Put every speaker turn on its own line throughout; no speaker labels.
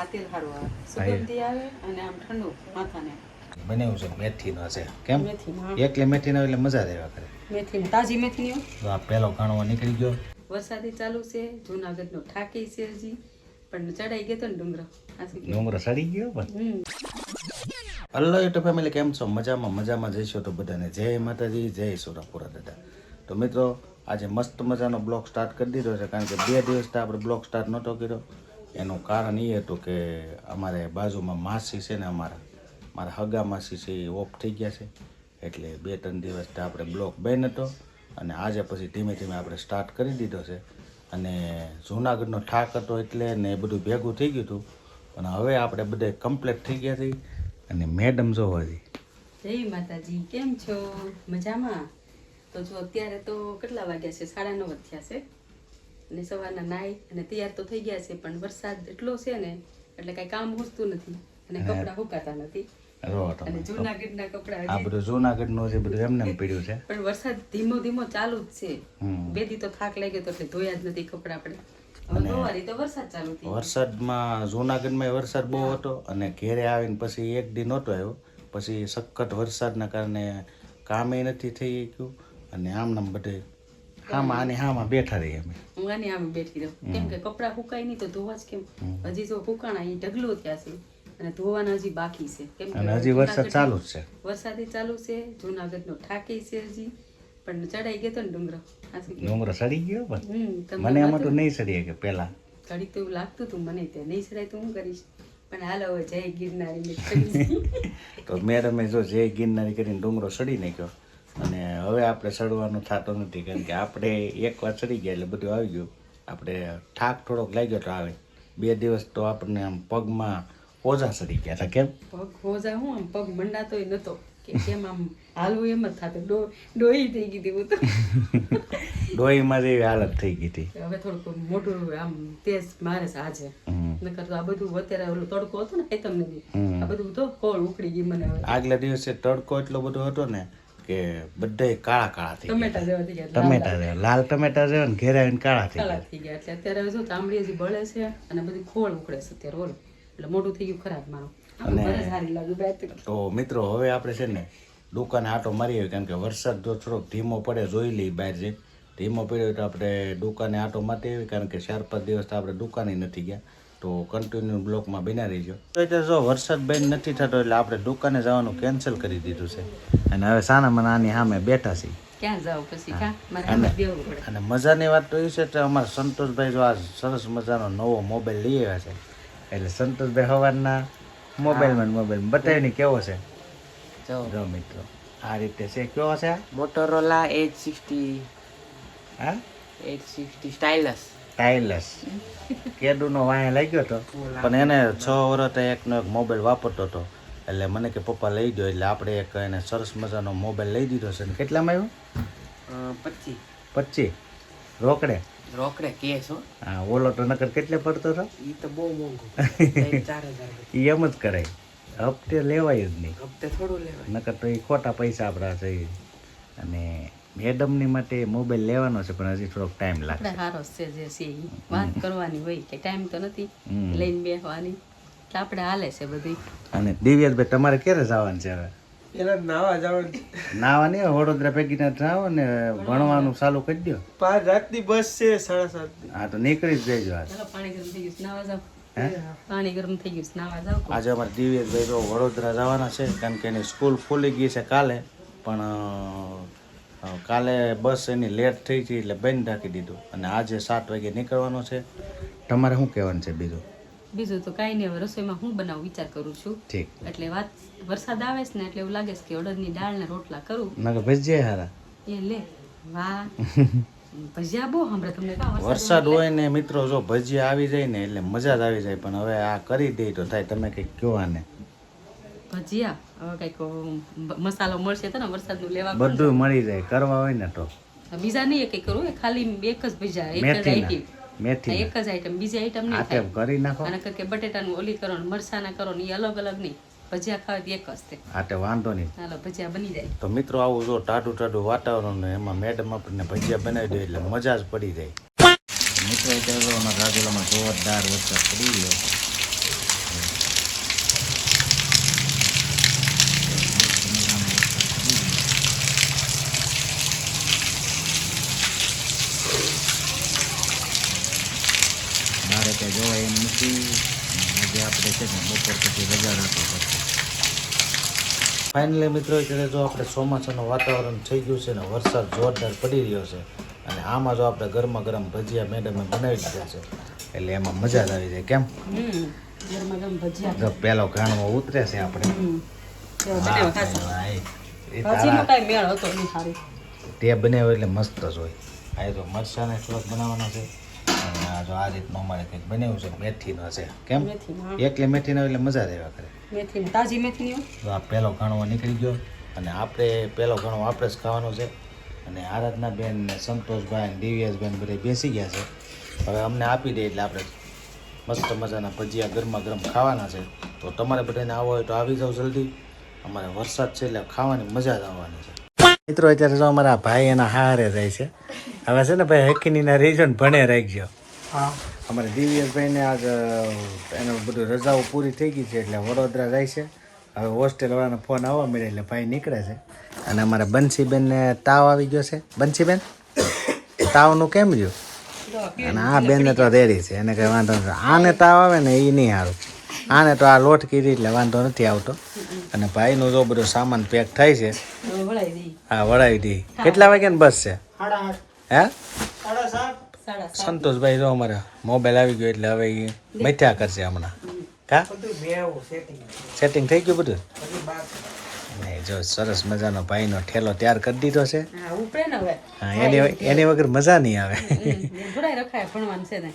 આ તેલ સારું આવે સુગંધી આવે અને આમ ઠંડુ માથાને.
બનાવ્યું છે મેથીનો છે. કેમ? એકલી મેથીનો એટલે મજા આવ્યા કરે.
મેથી તાજી મેથીની
તો આ પહેલો કાણવો નીકળી ગયો.
વરસાદી ચાલુ છે જુનાગઢનો ઠાકી છે હજી પણ ચડાઈ ગયો તો ને ડુંગરો?
ડુંગરો સડી ગયો પણ. હલો યુટ્યુબ ફેમિલી કેમ છો? મજામાં મજામાં જઈશો તો બધાને. જય માતાજી જય સોરાપુરા દાદા. તો મિત્રો આજે મસ્ત મજાનો બ્લોગ સ્ટાર્ટ કરી દીધો છે કારણ કે બે દિવસથી આપણે બ્લોગ સ્ટાર્ટ નહોતો કર્યો. એનું કારણ એ હતું કે અમારે બાજુમાં માસી છે ને અમારા, મારા હગા માસી છે એ ઓફ થઈ ગયા છે. એટલે બે ત્રણ દિવસથી આપણે બ્લોક બેન હતો અને આજે પછી ધીમે ધીમે આપણે સ્ટાર્ટ કરી દીધો છે. અને જૂનાગઢનો ઠાક હતો એટલે ને એ બધું ભેગું થઈ ગયું હતું. પણ હવે આપણે બધે કમ્પ્લીટ થઈ ગયા છીએ અને મેડમ જો હતી
જય માતાજી, કેમ છો? મજામાં? તો જો અત્યારે તો કેટલા વાગ્યા છે? સાડા નવ થયા છે. અને સવારના નાઈ અને તૈયાર તો થઈ ગયા છે પણ વરસાદ એટલો છે ને એટલે કાંઈ કામ હોતું નથી અને કપડાં હુકાતા નથી. અને જૂનાગઢના કપડાં
આ બધું જૂનાગઢનું જે બધું એમને પડ્યું છે?
પણ વરસાદ ધીમો ધીમો ચાલુ જ છે. બે દી તો થાક લાગ્યો તો એટલે ધોયા જ નથી કપડાં આપણે. હવે તો વરસાદ ચાલુ
વરસાદમાં જૂનાગઢમાં વરસાદ બહુ હતો અને ઘેરે આવીને પછી એક દી નહોતો આવ્યો. પછી સખત વરસાદના કારણે કામે નથી થઈ ગયું અને આમ નામ બધે હામાં આને હામાં બેઠા રહીએ અમે.
હું આની આમે બેઠી રહું. કેમ કે કપડાં સુકાય નહીં તો ધોવા જ કેમ? હજી જો સુકાણા અહીં ઢગલો થયા છે અને ધોવાના હજી બાકી છે. કેમ કે
હજી વરસાદ ચાલુ જ છે.
વરસાદી ચાલુ છે જૂનાગઢનો ઠાકે છે હજી પણ ચડાઈ ગયો તો ને ડુંગરો?
ડુંગરો સડી ગયો પણ મને આમાં તો નહીં સડી કે પહેલા.
ઘડીક તો એવું લાગતું હતું મને તે. નહીં સડાય તો હું કરીશ? પણ હાલ હવે જય ગિરનારી
તો મેં તમે જો જય ગિરનારી કરીને ડુંગરો સડી નાખ્યો અને હવે આપણે સડવાનું થતું નથી કારણ કે આપણે એક વાર સડી ગયા એટલે બધું આવી ગયું. આપણે થાક થોડોક લાગ્યો તો આવે. બે દિવસ તો આપણને આમ પગમાં ઓજા સડી ગયા હતા કેમ?
પગ હોજા હું આમ પગ મંડાતોય નતો. કે કેમ આમ હાલવું એમ જ થતું. ડોહી થઈ ગઈ હતી હું તો.
ડોહીમાં જેવી હાલત થઈ ગઈ હતી.
હવે થોડુંક મોટું આમ તેજ મારે
સાજે.
નકર તો આ બધું અત્યારે ઓલો તડકો હતો ને એ તમને આ બધું તો કોળ ઉખડી ગઈ મને
આગલા દિવસે તડકો એટલો બધો હતો ને કે બધાય કાળા કાળા થઈ ગયા
ટમેટા જેવા થઈ ગયા
ટમેટા જેવા. લાલ ટમેટા જેવા ને ઘેરા આવીને કાળા થઈ ગયા.
થઈ ગયા. એટલે અત્યારે જો ચામડી હજી બળે છે અને બધી ખોળ ઉખડે છે અત્યારે ઓલું. એટલે મોટું થઈ ગયું ખરાબ મારું. બે
તો મિત્રો હવે આપણે છે ને દુકાને આટો મારી આવ્યો કારણ કે વરસાદ જો થોડોક ધીમો પડે જોઈ લઈ બહાર જઈ ધીમો પડ્યો તો આપણે દુકાને આટો મારી આવી કારણ કે ચાર પાંચ દિવસ તો આપણે દુકાને નથી ગયા. તો કન્ટિન્યુ બ્લોકમાં બના રહીજો. તો એટલે જો વરસાદ બંધ નથી થતો એટલે આપણે દુકાને જવાનું કેન્સલ કરી દીધું છે. અને હવે સાના નાની આની સામે બેઠા છીએ.
ક્યાં જાવ પછી કા? મારે આમાં બેવું પડે.
અને મજાની વાત તો એ છે કે અમારા સંતોષભાઈ જો આ સરસ મજાનો નવો મોબાઈલ લઈ આવ્યા છે. એટલે સંતોષભાઈ હવારના મોબાઈલમાં મોબાઈલ બતાવીને કેવો છે?
જો.
જો મિત્રો આ રીતે છે. કેવો છે?
મોટોરોલા એટ સિક્સટી
હા?
એટ સિક્સટી સ્ટાઇલસ
ટાઇલસ કેડુનો વાયા લાગ્યો હતો પણ એને છ વર્ષ એકનો એક મોબાઈલ વાપરતો હતો. એટલે મને કે પપ્પા લઈ દો એટલે આપણે એક એને સરસ મજાનો મોબાઈલ લઈ દીધો છે. ને કેટલામાં આવ્યો?
પચીસ.
પચીસ. રોકડે?
રોકડે કેસ હો.
હા ઓલો તો નકર કેટલે પડતો હતો?
એ તો બહુ મોંઘો.
એ એમ જ કરાય. હપ્તે લેવાય જ નહીં.
હપ્તે થોડું લેવાય.
નકર તો એ ખોટા પૈસા આપણા છે અને મેડમની માટે મોબાઈલ લેવાનો છે પણ હજી થોડોક ટાઈમ લાગશે.
આપણે હારો છે જે છે વાત કરવાની હોય કે ટાઈમ તો નથી. લઈને બેસવાની એટલે આપણે હાલે છે બધી.
અને દિવ્યાસભાઈ તમારે ક્યારે જવાનું છે હવે?
એના નાવા જવાનું
નાવા નહીં હોય, વડોદરા પૈકી જાઓ ને ભણવાનું ચાલુ કરી દો
પાંચ રાતની બસ છે સાડા સાત
હા તો નીકળી જ જઈજો
પાણી ગરમ થઈ ગયું નાવા જાવ પાણી ગરમ થઈ ગયું નાવા જાવ
આજે અમારે તો વડોદરા જવાના છે કારણ કે એની સ્કૂલ ખુલી ગઈ છે કાલે. પણ કાલે બસ એની લેટ થઈ હતી એટલે બંધ રાખી દીધું. અને આજે સાત વાગે નીકળવાનો છે. તમારે શું કહેવાનું છે બીજું?
બીજું તો કાંઈ નહીં. હવે રસોઈમાં હું બનાવું વિચાર કરું છું.
ઠીક.
એટલે વાત વરસાદ આવે છે ને એટલે એવું લાગે છે કે અડદની દાળ ને રોટલા કરું.
નકર ભજીયા હારા.
એ લે વાહ. ભજીયા બહુ હમણાં તમને.
વરસાદ હોય ને મિત્રો જો ભજીયા આવી જાય ને એટલે મજા જ આવી જાય. પણ હવે આ કરી દે તો થાય. તમે કંઈક કહો આને.
ભજીયા. હવે કંઈક મસાલો મળશે તો ને વરસાદનું લેવા
બધું મળી જાય કરવા હોય ને તો.
બીજા નહીં કંઈ કરવું ખાલી એક જ ભજીયા એક જ આઈટમ
મેથી
એક જ આઈટમ બીજી આઈટમ નહીં
તેમ કરી નાખો.
અને કે બટેટાનું ઓલી કરો ને મરસાના કરો ને એ અલગ અલગ નહીં. ભજીયા ખાવા એક જ તે
આટે વાંધો નહીં.
ચાલો ભજીયા બની જાય.
તો મિત્રો આવું જો ટાઢું ટાઢું વાતાવરણ ને એમાં મેડમ આપણને ભજીયા બનાવી દે એટલે મજા જ પડી જાય. મિત્રો તો અમારા રાજુલામાં જોરદાર વરસાદ પડી ગયો આજે આપણે છે ને બપોર પછી રજા રાખવી પડશે. ફાઇનલી મિત્રો અત્યારે જો આપણે ચોમાસાનું વાતાવરણ થઈ ગયું છે ને વરસાદ જોરદાર પડી રહ્યો છે અને આમાં જો આપણે ગરમા ગરમ ભજીયા મેડમે બનાવી દીધા છે એટલે એમાં મજા જ આવી જાય. કેમ? પેલો ઘાણમાં ઉતરે છે આપણે. તે બનાવ્યો એટલે મસ્ત જ હોય. આ તો મરચાંને થોડોક બનાવવાનો છે. આ જો આ રીતનું અમારે કંઈક બનાવ્યું છે મેથીનો છે. કેમ. એકલી મેથીનો એટલે મજા રહેવા કરે.
મેથી તાજી મેથીની.
આ પહેલો ઘણો નીકળી ગયો અને આપણે પહેલો ઘણો આપણે જ ખાવાનો છે. અને આરાધના બેન ને સંતોષભાઈ ને દિવ્યાસ બેન બધા બેસી ગયા છે. હવે અમને આપી દે એટલે આપણે મસ્ત મજાના ભજીયા ગરમા ગરમ ખાવાના છે. તો તમારે બધાને આવો હોય તો આવી જાઓ જલ્દી. અમારે વરસાદ છે એટલે ખાવાની મજા જ આવવાની છે. મિત્રો અત્યારે જો અમારા ભાઈ એના હારે જાય છે. હવે છે ને ભાઈ હકીનીના રીઝન ભણે રાખજો. અમારે દિવ્યભાઈને આજ એનું બધું રજાઓ પૂરી થઈ ગઈ છે એટલે વડોદરા જાય છે. હવે હોસ્ટેલવાળાનો ફોન આવવા મળે એટલે ભાઈ નીકળે છે. અને અમારા બંસીબેનને તાવ આવી ગયો છે. બંસીબેન તાવનું કેમ રહ્યું? અને આ બેનને તો રેડી છે. એને કંઈ વાંધો નથી. આને તાવ આવે ને એ નહીં સારું આને તો આ લોટ કીધી એટલે વાંધો નથી આવતો. અને ભાઈનું જો બધો સામાન પેક થાય છે. હા વળાવી દઈ કેટલા વાગ્યાની બસ છે? હે?
સાડા સાત.
સંતોષભાઈ જો અમારે મોબાઈલ આવી ગયો એટલે હવે એ મથ્યા કરશે હમણાં. કા?
સેટિંગ
સેટિંગ થઈ ગયું બધું? નહીં જો સરસ મજાનો ભાઈનો ઠેલો તૈયાર કરી દીધો છે.
હા
એની એની વગર મજા નહીં આવે.
હમ, જોડાઈ રખાય ભણવાનું છે ને.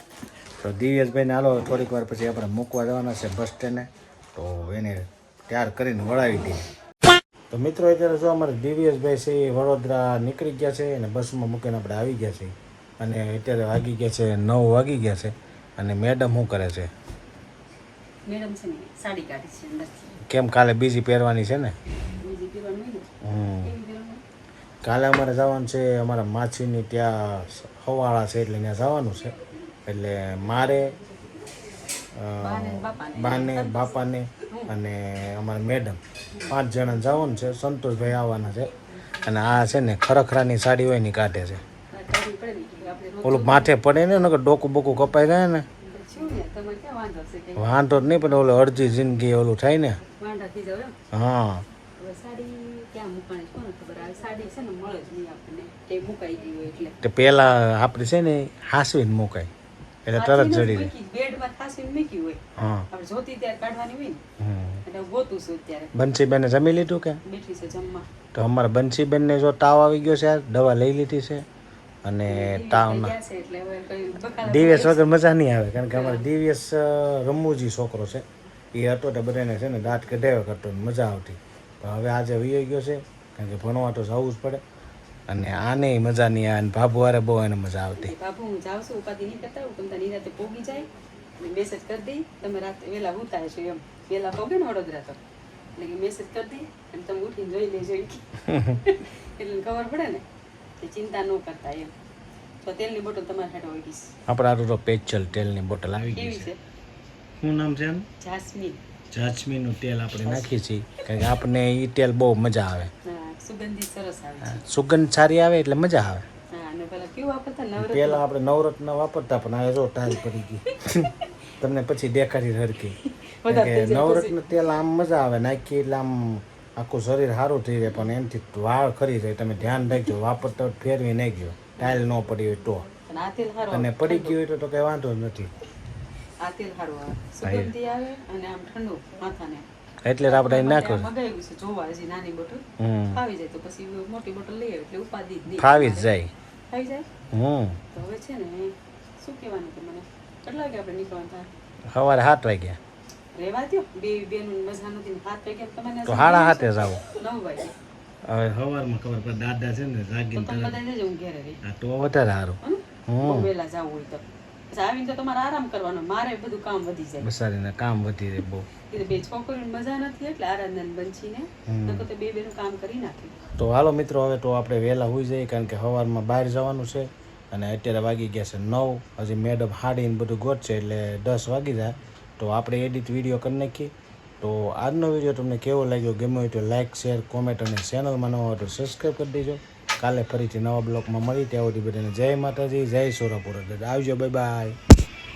તો દિવ્યેશભાઈને હાલો થોડીક વાર પછી આપણે મૂકવા જવાના છે બસ સ્ટેન્ડે તો એને તૈયાર કરીને વળાવી દઈએ. તો મિત્રો અત્યારે જો અમારે દિવ્યેશભાઈ છે એ વડોદરા નીકળી ગયા છે અને બસમાં મૂકીને આપણે આવી ગયા છીએ. અને અત્યારે વાગી ગયા છે નવ વાગી ગયા છે. અને મેડમ શું કરે છે?
મેડમ છે ને સાડી કાઢી છે અંદરથી.
કેમ કાલે બીજી પહેરવાની છે ને?
બીજી
હમ. કાલે અમારે જવાનું છે અમારા માછીની ત્યાં હવાળા છે એટલે ત્યાં જવાનું છે. એટલે મારે
બાને બાપાને.
અને અમારા મેડમ. પાંચ જણા જવાનું છે સંતોષભાઈ આવવાના છે. અને આ છે ને ખરખરાની સાડી હોય ને કાઢે છે. ઓલું માથે પડે ને નકર ડોકું બોકું કપાઈ જાય ને.
ને વાંધો
નહીં પણ ઓલું અડધી જિંદગી ઓલું થાય ને. હા.
ને
તે પહેલાં આપણી છે ને હાસવીને મુકાય એટલે તરત જડી
ને. અત્યારે.
બંસીબેને જમી લીધું કે? તો અમારા બંસીબેનને જો તાવ આવી ગયો છે દવા લઈ લીધી છે. અને
બકાલા
દિવ્યસ વગર મજા નહીં આવે કારણ કે અમારે દિવ્યસ અ, રમૂજી છોકરો છે. એ હતો તો બધાને છે ને દાંત કઢાવ્યો કરતો મજા આવતી. પણ હવે આજે વયો ગયો છે કારણ કે ભણવા તો જવું જ પડે. અને આને મજા નહીં આવે ભાભુ વારે બહુ એને મજા આવતી.
બાપુ હું જાઉં છું ઉપાધિ નહીં કરતા હું તમને નિરાતે પોગી જાય અને મેસેજ કરી દઈ તમે રાતે વહેલા ઉતારે છો એમ. વહેલા પોગે ને વડોદરા તો. એટલે કે મેસેજ કરી દઈ અને તમે ઉઠીને જોઈ લેજો એટલે ખબર પડે ને. ચિંતા ન કરતા એમ. તો તેલની બોટલ તમારા હાટો હોય ગઈ
આપણા હાટુ તો પેચલ તેલની બોટલ આવી ગઈ છે. શું નામ છે એનું?
જાસ્મીન.
જાસ્મીનનું તેલ આપણે નાખીએ છીએ. કારણ કે આપણને એ તેલ બહુ મજા આવે.
સુગંધી સરસ આવે
સુગંધ સારી આવે એટલે મજા આવે.
પેલા
આપણે નવરત્ન વાપરતા પણ આવે જો ટાઈલ પડી ગઈ. તમને પછી દેખાડી હરકી નવરત્ન તેલ આમ મજા આવે નાખી એટલે આમ આખું શરીર સારું થઈ રહે પણ એનાથી વાળ ખરી રહે તમે ધ્યાન રાખજો વાપરતા ફેરવી નાખજો. ટાઈલ ન પડી હોય તો.
અને
પડી ગયું હોય તો કઈ વાંધો જ નથી. એટલે આપણે નાખો.
ફાવી જ નહીં.
ફાવી જ જાય. હમ.
હવે છે ને શું કહેવાનું કે મને? કેટલા વાગે આપણે નીકળવાનું થાય?
સવારે સાત વાગ્યા.
રહેવા દો બે બેનું મજા નથી ને હાથ વાગે તમને
તો સાડા સાતે જાવ
નવ વાગે.
હવે સવારમાં ખબર પડે દાદા છે ને
તો
જાગીને
તમે બધા જજો હું ઘેરે રહી.
તો વધારે સારું.
હમ? બહુ વહેલા હોય તો. આવીને તો તમારે આરામ કરવાનો. મારે બધું કામ વધી જાય.
બસારીને કામ વધી રહે બહુ.
એટલે બે છોકરીઓને મજા નથી એટલે આરાધના બંચીને નકર તો બે બેનું કામ કરી નાખે.
તો હાલો મિત્રો હવે તો આપણે વહેલા હોઈ જઈએ કારણ કે સવારમાં બહાર જવાનું છે અને અત્યારે વાગી ગયા છે નવ. હજી મેડમ હાડીને બધું ગોઠશે એટલે દસ વાગી જાય. તો આપણે એડિટ વીડિયો કરી નાખીએ. તો આજનો વીડિયો તમને કેવો લાગ્યો, ગમ્યો હોય તો લાઇક શેર કોમેન્ટ અને ચેનલમાં નવા હોય તો સબસ્ક્રાઈબ કરી દેજો. કાલે ફરીથી નવા બ્લોગમાં મળી ત્યાં સુધી બધાને જય માતાજી, જય સોરાપુરા આવજો બાય બાય